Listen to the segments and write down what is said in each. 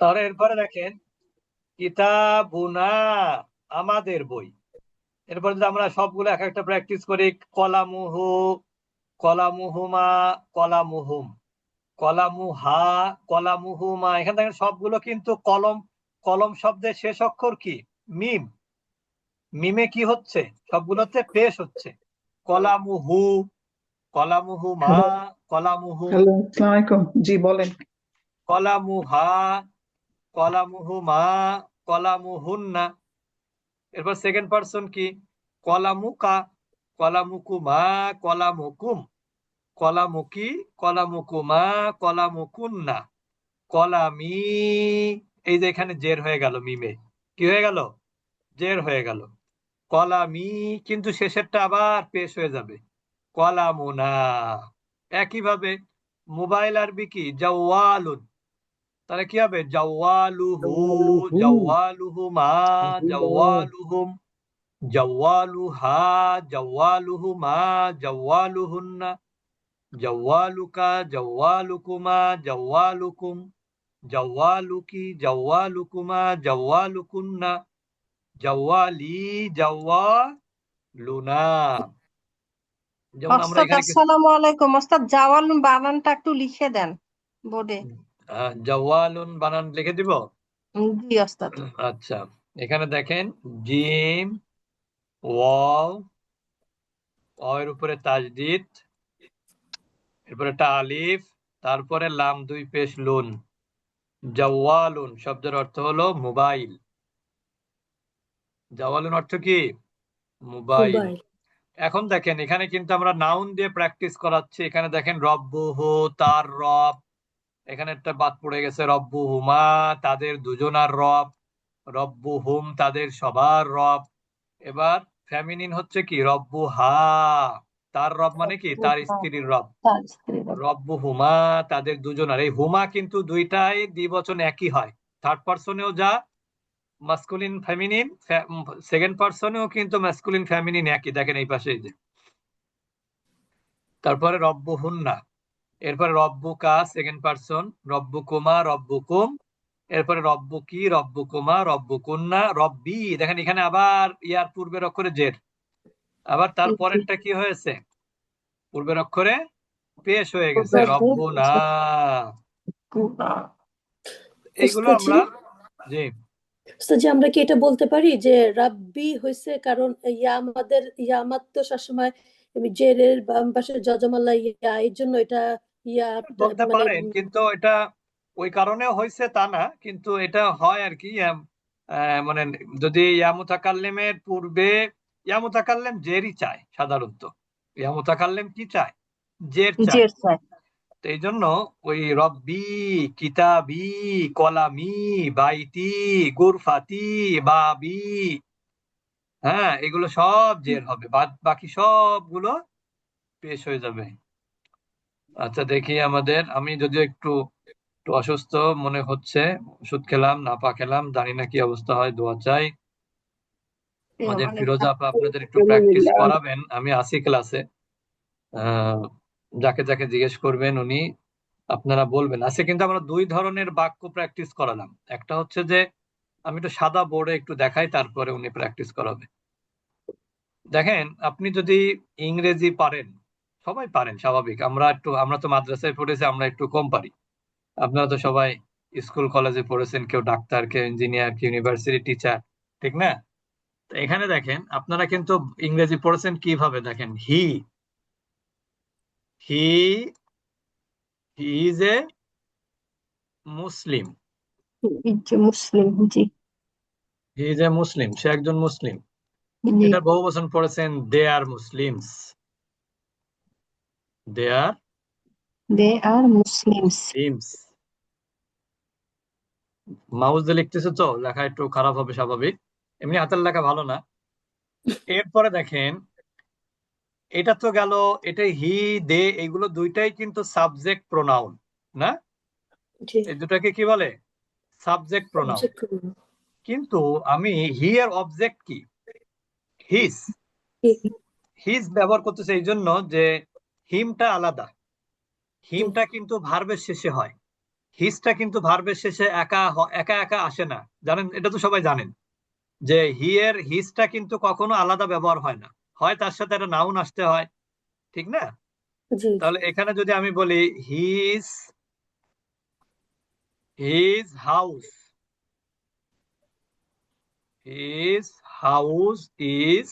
তাহলে এরপরে দেখেন কিতাবুনা আমাদের বই। এরপর যদি আমরা সবগুলো এক একটা প্র্যাকটিস করি কলামুহু কলামুহুমা কলামুহুম কলামুহা কলামুহুমা এখানে দেখেন সবগুলো কিন্তু কলম কলম শব্দের শেষ অক্ষর কি? মিম। মিমে কি হচ্ছে? সবগুলোতে পেশ হচ্ছে। কলামুহু কলামুহুমা কলামুহু জি বলেন। কলামুহা কলামুহুমা, কলামুহুন্না। এরপর সেকেন্ড পারসন কি? কলামুকা, কলামুকুমা, কলামুকুম। কলামুকি, কলামুকুমা, কলামুকুন্না। কলামি। এই যে এখানে জের হয়ে গেল মিমে। কি হয়ে গেল? জের হয়ে গেল। কলামি, কিন্তু শেষেরটা আবার পেশ হয়ে যাবে। কলামুনা। একইভাবে মোবাইল আরবি কি? জাওয়ালুন। তাহলে কি হবে? জাওয়ালুহু জাওয়ালুহুমা জাওয়ালুহুম জাওয়ালুহা জাওয়ালুহুমা জাওয়ালুহুন্না জাওয়ালুকা জাওয়ালুকুমা জাওয়ালুকুম জাওয়ালুকি জাওয়ালুকুমা জাওয়ালুকুন্না জাওয়ালি জাওয়ালুনা। যেমন আমরা এখানে আসসালামু আলাইকুম। ওস্তাদ জাওয়াল বানানটা একটু লিখে দেন বোর্ডে। জাওয়ালুন বানান লিখে দিব? জি ওস্তাদ। আচ্ছা এখানে দেখেন জিম ওয়াও ওয়ের উপরে তাজদিদ এরপরে একটা আলিফ তারপরে লাম দুই পেশ লুন জাওয়ালুন শব্দের অর্থ হলো মোবাইল। জাওয়ালুন অর্থ কি? মোবাইল। এখন দেখেন এখানে কিন্তু আমরা নাউন দিয়ে প্র্যাকটিস করাচ্ছি। এখানে দেখেন রব্বুহু তার রব এখানে একটা বাদ পড়ে গেছে রব্বু হুমা তাদের দুজনার রব রব্বু হুম তাদের সবার রব। এবার ফেমিনিন হচ্ছে কি? রব্বু হা তার রব মানে কি? তার স্ত্রীর রব। রব্বু হুমা তাদের দুজনার। এই হুমা কিন্তু দুইটাই দ্বিবচন একই হয়। থার্ড পার্সনেও যা মাস্কুলিন ফেমিনিন সেকেন্ড পার্সনেও কিন্তু মাস্কুলিন ফেমিনিন একই। দেখেন এই পাশে যে। তারপরে রব্বু হুন্না। এরপরে রব্বুকা সেকেন্ড পার্সন রব্বুকুমা রব্বুকুম এরপরে রব্বুকি রব্বুকুমা রব্বুকুন্না রব্বি দেখেন এখানে আবার ইয়ার পূর্বের অক্ষরে জের। আবার তারপরেরটা কি হয়েছে? পূর্বের অক্ষরে পেশ হয়ে গেছে রব্বুনা এইগুলো আমরা জি। জি, আমরা কি এটা বলতে পারি যে রাব্বি হয়েছে কারণ ইয়া আমাদের তো সবসময় জেরের বাম পাশে যজমাল্লা ইয়া এর জন্য এটা ইয়া বলতে মানে পারেন কিন্তু এটা ওই কারণেও হয়েছে তা না কিন্তু এটা হয় আর কি মানে যদি ইয়া মুতাকাল্লিমের পূর্বে ইয়া মুতাকাল্লিম জেরই চায় সাধারণত। ইয়া মুতাকাল্লিম কি চায়। জের চায়। তো এই জন্য ওই রব্বি কিতাবি কলামি বাইতি গুরফাতি বাবি হ্যাঁ এগুলো সব জের হবে। বাদ বাকি সবগুলো পেশ হয়ে যাবে। আচ্ছা দেখি আমাদের। আমি যদিও একটু একটু অসুস্থ মনে হচ্ছে ওষুধ খেলাম নাপা খেলাম জানি না কি অবস্থা হয় দোয়া চাই। আমাদের ফিরোজা আপা আপনাদের একটু প্র্যাকটিস করাবেন। আমি আসি ক্লাসে যাকে যাকে জিজ্ঞেস করবেন উনি আপনারা বলবেন। আজকে কিন্তু আমরা দুই ধরনের বাক্য প্র্যাকটিস করালাম। একটা হচ্ছে যে আমি একটু সাদা বোর্ডে একটু দেখাই তারপরে উনি প্র্যাকটিস করাবে। দেখেন আপনি যদি ইংরেজি পারেন সবাই পারেন স্বাভাবিক। আমরা একটু আমরা তো মাদ্রাসায় পড়েছি আমরা একটু কম পারি। আপনারা তো সবাই স্কুল কলেজে পড়েছেন কেউ ডাক্তার কেউ ইঞ্জিনিয়ার কেউ ইউনিভার্সিটি টিচার ঠিক না? এখানে দেখেন আপনারা কিন্তু ইংরেজি পড়েছেন কীভাবে? দেখেন হি হি হি is a Muslim Muslim G. He is a মুসলিম সে একজন মুসলিম এটা বহু বছর পড়েছেন they are Muslims they are they are Muslims Muslims mouse দিয়ে লিখতেছে তো? লেখা একটু খারাপ হবে স্বাভাবিক। এমনি হাতের লেখা ভালো না। এরপরে দেখেন এটা তো গেল এটা হি দে এগুলো দুইটাই কিন্তু সাবজেক্ট প্রোনাউন না? এই দুটাকে কি বলে? Subject pronoun subject pronoun। কিন্তু আমি হি এর অবজেক্ট কি? হিস হি- হিজ ব্যবহার করতেছে এই জন্য যে হিমটা আলাদা। হিমটা কিন্তু ভার্বের শেষে হয়। হিসটা কিন্তু ভার্বের শেষে একা একা একা আসে না। জানেন এটা তো সবাই জানেন। যে হি এর হিসটা কিন্তু কখনো আলাদা ব্যবহার হয় না। হয় তার সাথে একটা নাউন আসতে হয় ঠিক না? তাহলে এখানে যদি আমি বলি his his house his house is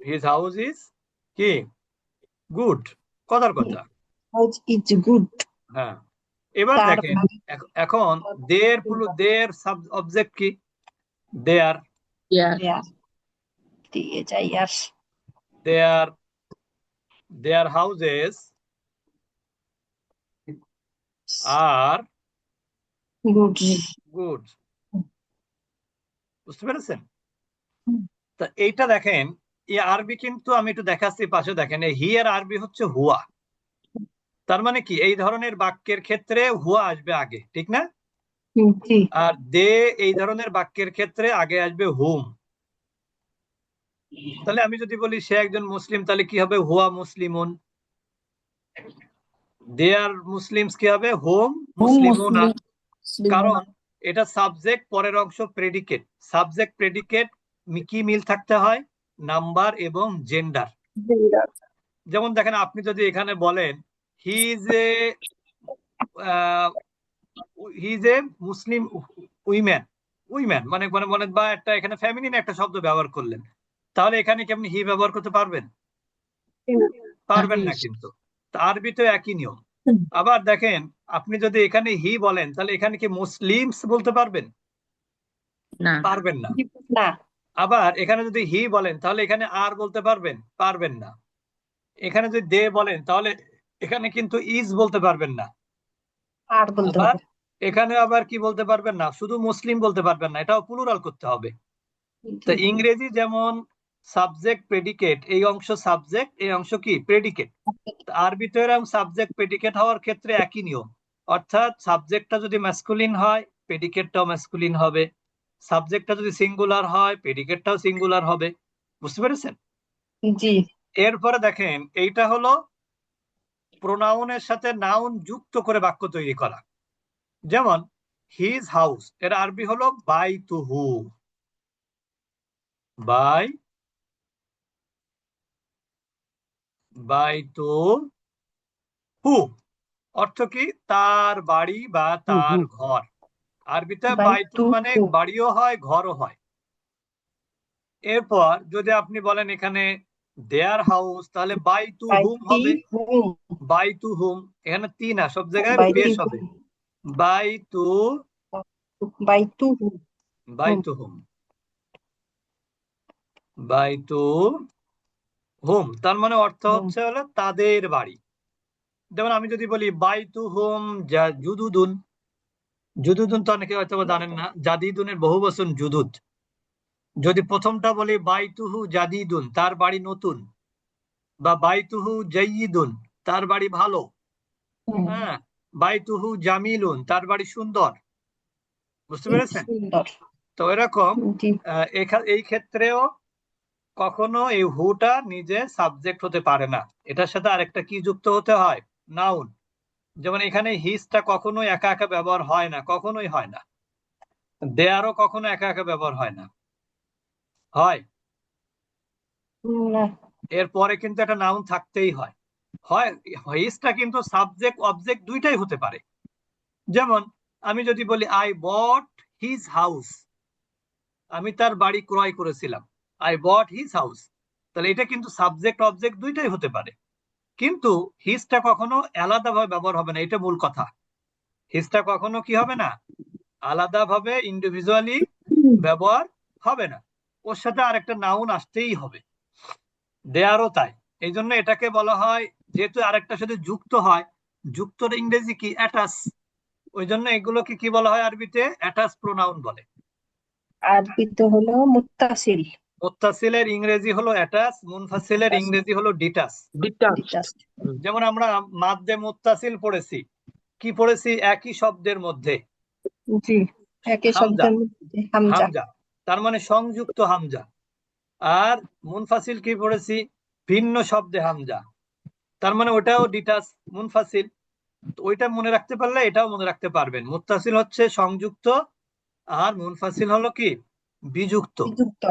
his house is কি? গুড কথার কথা। House is good. হ্যাঁ। এবার দেখেন মানে এখন দের পুরো দের সাব অবজেক্ট কি? Their their their houses are good. Good বুঝতে পেরেছেন? তা এইটা দেখেন এই আরবি কিন্তু আমি একটু দেখাচ্ছি পাশে দেখেন হি এর আরবি হচ্ছে হুয়া। তার মানে কি? এই ধরনের বাক্যের ক্ষেত্রে হুয়া আসবে আগে ঠিক না? আর দে এই ধরনের বাক্যের ক্ষেত্রে আগে আসবে হুম। তাহলে আমি যদি বলি সে একজন মুসলিম তাহলে কি হবে? হুয়া মুসলিমুন। দে আর মুসলিমস কি হবে? হুম মুসলিমুনা। কারণ এটা সাবজেক্ট পরের অংশ প্রেডিকেট। সাবজেক্ট প্রেডিকেট কি মিল থাকতে হয়? নাম্বার এবং জেন্ডার। যেমন দেখেন আপনি যদি এখানে বলেন he is a he is a Muslim woman woman মানে মানে মনে বা একটা এখানে ফ্যামিলিন একটা শব্দ ব্যবহার করলেন তাহলে এখানে কি আপনি হি ব্যবহার করতে পারবেন? পারবেন না কিন্তু। তা আরবিতে একই নিয়ম। আবার দেখেন আপনি যদি এখানে হি বলেন তাহলে এখানে কি মুসলিমস বলতে পারবেন? না। পারবেন না। না। আবার এখানে যদি হি বলেন তাহলে এখানে আর বলতে পারবেন পারবেন না। এখানে যদি দে বলেন তাহলে এখানে কিন্তু ইজ বলতে পারবেন না। আর বলতে এখানে আবার কি বলতে পারবেন না? শুধু মুসলিম বলতে পারবেন না এটাও প্লুরাল করতে হবে। তো ইংরেজি যেমন সাবজেক্ট প্রেডিকেট এই অংশ সাবজেক্ট এই অংশ কি? প্রেডিকেট আরবিতে এরকম সাবজেক্ট প্রেডিকেট হওয়ার ক্ষেত্রে একই নিয়ম। অর্থাৎ সাবজেক্টটা যদি ম্যাসকুলিন হয় প্রেডিকেটটাও ম্যাসকুলিন হবে। সাবজেক্টটা যদি সিঙ্গুলার হয় প্রেডিকেটটাও সিঙ্গুলার হবে। বুঝতে পেরেছেন? জি। এরপরে দেখেন এইটা হলো প্রোনাউনের সাথে নাউন যুক্ত করে বাক্য তৈরি করা। যেমন হিজ হাউস এর আরবি হলো by to who by by to who অর্থ কি? তার বাড়ি বা তার ঘর। আরবিতে By বাই টু to মানে বাড়িও হয় ঘরও হয় এরপর যদি আপনি বলেন এখানে দেয়ার হাউস তাহলে বাই টু By হুম হবে the whom? By to whom এখানে তিন না সব জায়গায় পেশ হবে whom? By to By to whom? By whom. To whom by to whom তার মানে অর্থ হচ্ছে হলো তাদের বাড়ি যেমন আমি যদি বলি বাই টু হুম জুদুদুন জুদুদুন তো অনেকে হয়তো জানেন না। জাদিদুনের বহু বচন জুদুদ যদি প্রথমটা বলি বাই তুহু জাদিদুন তার বাড়ি নতুন। বা বাই তুহু জাইয়িদুন তার বাড়ি ভালো। হ্যাঁ বাই তুহু জামিলুন তার বাড়ি সুন্দর। বুঝতে পেরেছেন? তো এরকম এই ক্ষেত্রেও কখনো এই হুটা নিজে সাবজেক্ট হতে পারে না। এটার সাথে আরেকটা কি যুক্ত হতে হয়? নাউন যেমন এখানে হিসটা কখনো একা একা ব্যবহার হয় না কখনোই হয় না। দেয়ারও কখনো একা একা ব্যবহার হয় না। হয়? এরপরে কিন্তু একটা নাউন থাকতেই হয়। হয় হিসটা কিন্তু সাবজেক্ট অবজেক্ট দুইটাই হতে পারে। যেমন আমি যদি বলি আই বট হিজ হাউস আমি তার বাড়ি ক্রয় করেছিলাম। আই বট হিজ হাউস তাহলে এটা কিন্তু সাবজেক্ট অবজেক্ট দুইটাই হতে পারে। কিন্তু হিসটা কখনো আলাদাভাবে ব্যবহার হবে না, এটা মূল কথা। হিসটা কখনো কি হবে না? আলাদাভাবে ইন্ডিভিজুয়ালি ব্যবহার হবে না। ওর সাথে আরেকটা নাউন আসতেই হবে। দেয়ারও তাই। এই জন্য এটাকে বলা হয়, যেহেতু আরেকটার সাথে যুক্ত হয়, যুক্তর ইংরেজি কি? অ্যাটাচ ওই জন্য এগুলোকে কি বলা হয় আরবিতে? অ্যাটাচ প্রোনাউন বলে। আরবিতে হলো মুত্তাসিল। মুত্তাসিলের ইংরেজি হলো অ্যাটাচ মুনফাসিলের ইংরেজি হলো ডিটাচ. যেমন আমরা মাদ্দে মুত্তাসিল পড়েছি কি পড়েছি? একই শব্দের মধ্যে। জি একই শব্দের মধ্যে হামজা। হামজা। তার মানে সংযুক্ত হামজা। আর মুনফাসিল কি পড়েছি? ভিন্ন শব্দে হামজা। তার মানে ওটাও ডিটাচ মুনফাসিল। তো ওইটা মনে রাখতে পারলে এটাও মনে রাখতে পারবেন। মুত্তাসিল হচ্ছে সংযুক্ত আর মুনফাসিল হলো কি? বিযুক্ত। বিযুক্ত।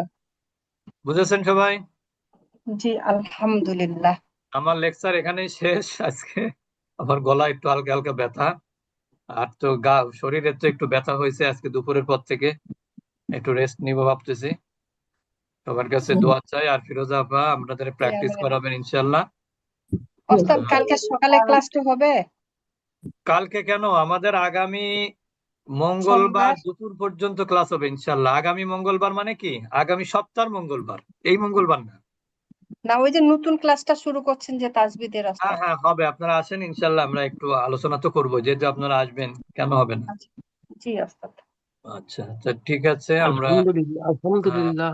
বুঝেছেন সবাই? জি আলহামদুলিল্লাহ। আমার লেকচার এখানেই শেষ। আজকে আমার গলা একটু হালকা হালকা ব্যথা। আর তো গা শরীরে তো একটু ব্যথা হয়েছে আজকে দুপুরের পর থেকে। একটু রেস্ট নিব ভাবতেছি। সবার কাছে দোয়া চাই। আর ফিরোজা আপা আপনাদের প্র্যাকটিস করাবেন ইনশাল্লাহ কালকে সকালে ক্লাসটা হবে? কালকে কেন? আমাদের আগামী মঙ্গলবার? দুপুর পর্যন্ত ক্লাস হবে ইনশাল্লাহ আগামী মঙ্গলবার মানে কি? আগামী সপ্তাহ মঙ্গলবার। এই মঙ্গলবার না। না ওই যে নতুন ক্লাসটা শুরু করছেন যে তাজবিদের হ্যাঁ হ্যাঁ হবে। আপনারা আসেন ইনশাল্লাহ আমরা একটু আলোচনা তো করব। যেহেতু আপনারা আসবেন কেন হবে না? জি ওস্তাদ আচ্ছা তো ঠিক আছে আমরা আলহামদুলিল্লাহ আলহামদুলিল্লাহ